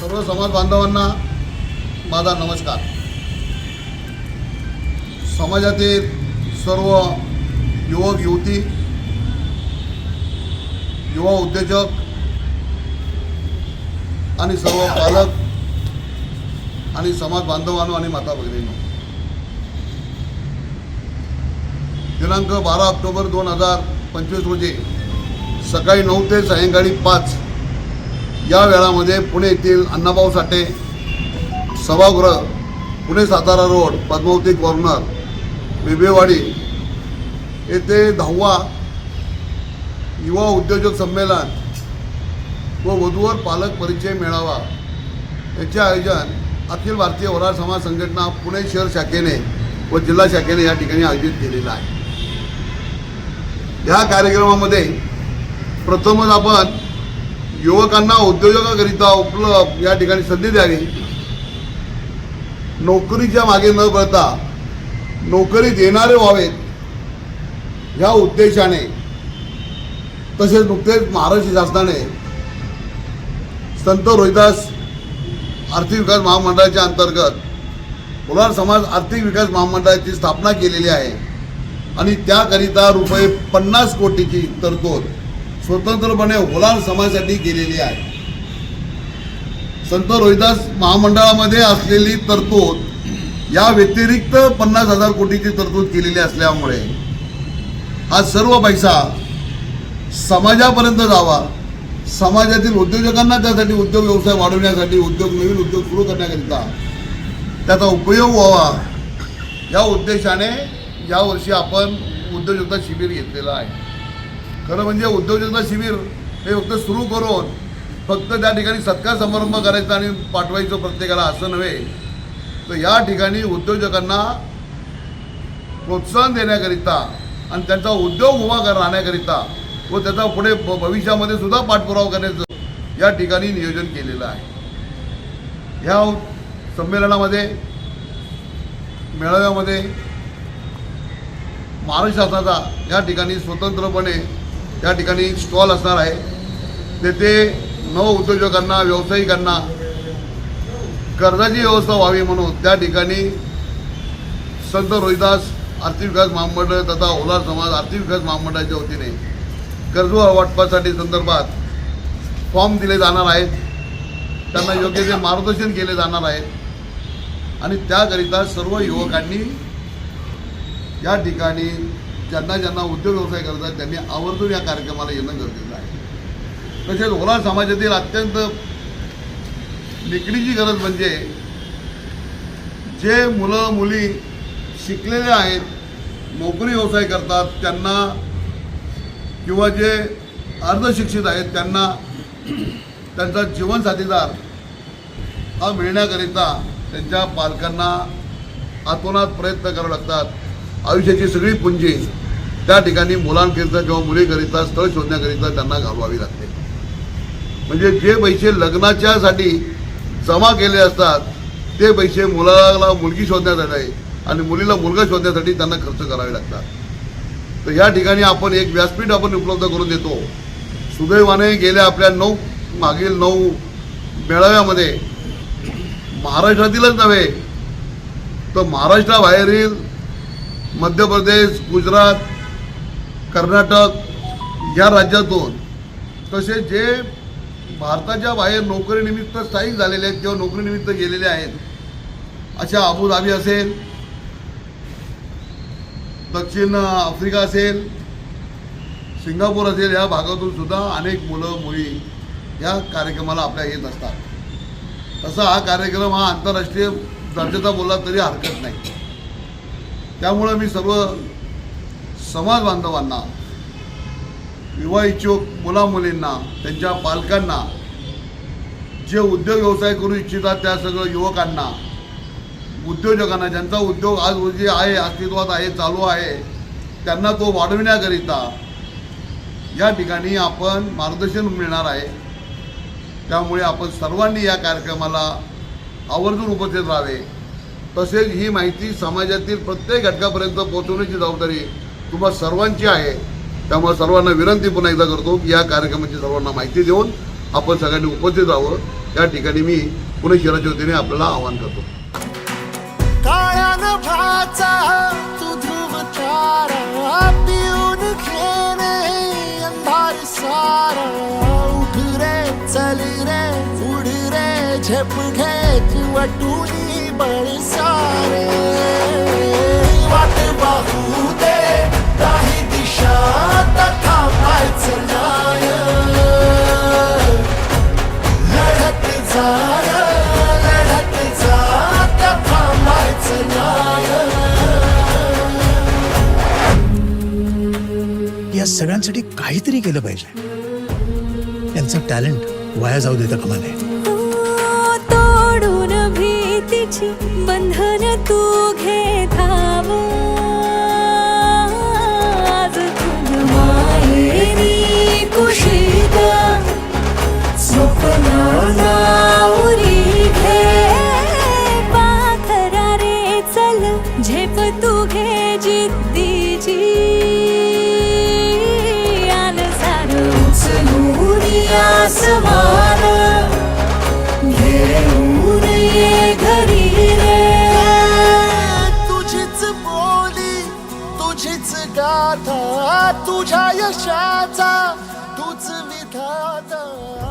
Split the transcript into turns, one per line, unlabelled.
सर्व समाज बांधवांना माझा नमस्कार. समाजातील सर्व युवक युवती युवा उद्योजक आणि सर्व पालक आणि समाज बांधवांनो आणि माता भगिनींनो. दिनांक बारा ऑक्टोबर दोन हजार पंचवीस रोजी सकाळी नऊ ते सायंकाळी पाच या वेळामध्ये पुणे येथील अण्णाभाऊ साठे सभागृह पुणे सातारा रोड पद्मावती कॉर्नर बिबेवाडी येथे दहावा युवा उद्योजक संमेलन व वधूवर पालक परिचय मेळावा याचे आयोजन अखिल भारतीय वरार समाज संघटना पुणे शहर शाखेने व जिल्हा शाखेने या ठिकाणी आयोजित केलेला आहे. या कार्यक्रमामध्ये प्रथमच आपण युवकांना उद्योजकाकरिता उपलब्ध या ठिकाणी संधी द्यावी. नोकरीच्या मागे न पळता नोकरी देणारे व्हावेत ह्या उद्देशाने तसेच नुकतेच महाराष्ट्र शासनाने संत रोहिदास आर्थिक विकास महामंडळाच्या अंतर्गत कोलार समाज आर्थिक विकास महामंडळाची स्थापना केलेली आहे. आणि त्याकरिता रुपये पन्नास कोटीची तरतूद स्वतंत्रपणे होलार समाजासाठी केलेली आहे. संत रोहिदास महामंडळामध्ये असलेली तरतूद या व्यतिरिक्त पन्नास हजार कोटीची तरतूद केलेली असल्यामुळे हा सर्व पैसा समाजापर्यंत जावा. समाजातील उद्योजकांना त्यासाठी उद्योग व्यवसाय वाढवण्यासाठी उद्योग नवीन उद्योग सुरू करण्याकरिता त्याचा उपयोग व्हावा. या उद्देशाने यावर्षी आपण उद्योजकता शिबिर घेतलेलं आहे. खरं म्हणजे उद्योजकता शिबिर हे फक्त सुरू करून फक्त त्या ठिकाणी सत्कार समारंभ करायचा आणि पाठवायचं प्रत्येकाला असं नव्हे. तर या ठिकाणी उद्योजकांना प्रोत्साहन देण्याकरिता आणि त्यांचा उद्योग उभा कर राहण्याकरिता व त्याचा पुढे भविष्यामध्ये सुद्धा पाठपुरावा करण्याचं या ठिकाणी नियोजन केलेलं आहे. ह्या संमेलनामध्ये मेळाव्यामध्ये महाराष्ट्र शासनाचा या ठिकाणी स्वतंत्रपणे या ठिकाणी स्टॉल असणार आहे. तेथे नव उद्योजकांना व्यावसायिकांना कर्जाची व्यवस्था व्हावी म्हणून त्या ठिकाणी संत रोहिदास आर्थिक विकास महामंडळ तथा ओलार समाज आर्थिक विकास महामंडळाच्या वतीने कर्ज वाटपासाठी संदर्भात फॉर्म दिले जाणार आहेत. त्यांना योग्य ते मार्गदर्शन केले जाणार आहेत. आणि त्याकरिता सर्व युवकांनी या ठिकाणी ज्यांना ज्यांना उद्योग व्यवसाय करतात त्यांनी आवर्जून या कार्यक्रमाला येणं गरजेचं आहे. तसेच ओलार समाजातील अत्यंत निकडीची गरज म्हणजे जे मुलं मुली शिकलेले आहेत नोकरी व्यवसाय करतात त्यांना किंवा जे अर्धशिक्षित आहेत त्यांना त्यांचा जीवनसाथीदार हा मिळण्याकरिता त्यांच्या पालकांना आतोनात प्रयत्न करावे लागतात. आयुष्याची सगळी पुंजी त्या ठिकाणी मुलांकरिता किंवा मुलीकरिता स्थळ शोधण्याकरिता त्यांना घालवावी लागते. म्हणजे जे पैसे लग्नाच्यासाठी जमा केले असतात ते पैसे मुलाला मुलगी शोधण्यासाठी आणि मुलीला मुलगा शोधण्यासाठी त्यांना खर्च करावे लागतात. तर या ठिकाणी आपण एक व्यासपीठ आपण उपलब्ध करून देतो. सुदैवाने गेल्या आपल्या नऊ मागील नऊ मेळाव्यामध्ये महाराष्ट्रातीलच नव्हे तर महाराष्ट्राबाहेरील मध्य प्रदेश गुजरात कर्नाटक या राज्यातून तसेच जे भारताच्या बाहेर नोकरीनिमित्त स्थायिक झालेले आहेत किंवा नोकरीनिमित्त गेलेले आहेत अशा अबुधाबी असेल दक्षिण आफ्रिका असेल सिंगापूर असेल या भागातून सुद्धा अनेक मुलं मुली या कार्यक्रमाला आपल्या येत असतात. तसा हा कार्यक्रम हा आंतरराष्ट्रीय दर्जाचा बोलला तरी हरकत नाही. त्यामुळं मी सर्व समाज बांधवांना युवा इच्छुक मुलामुलींना त्यांच्या पालकांना जे उद्योग व्यवसाय करू इच्छितात त्या सगळं युवकांना उद्योजकांना ज्यांचा उद्योग आज रोजी आहे अस्तित्वात आहे चालू आहे त्यांना तो वाढविण्याकरिता या ठिकाणी आपण मार्गदर्शन मिळणार आहे. त्यामुळे आपण सर्वांनी या कार्यक्रमाला आवर्जून उपस्थित राहावे. तसेच ही माहिती समाजातील प्रत्येक घटकापर्यंत पोहोचवण्याची जबाबदारी तुम्हा सर्वांची आहे. त्यामुळे सर्वांना विनंती पुन्हा एकदा करतो की या कार्यक्रमाची सर्वांना माहिती देऊन आपण सगळ्यांनी उपस्थित राहावं. या ठिकाणी मी पुणे शहराच्या वतीने आपल्याला आवाहन करतो.
काळ्यान भाचा तू ध्रुव रे रे उड रे सारे वाट पाहू दे काही दिशा तथा पायचं नाय. लढत जा
या सगळ्यांसाठी काहीतरी केलं पाहिजे. त्यांचं टॅलेंट वाया जाऊ देता कामा नये
भीतीची बंधन तू घे धाव. आज मायेनी कुशीत स्वप्नाला उरी घे. पाखरा रे चल झेप तू घे जिद्दीची. आन सार उचलून आसमान
गाथा तुझ्या यशाचा तूच विधाता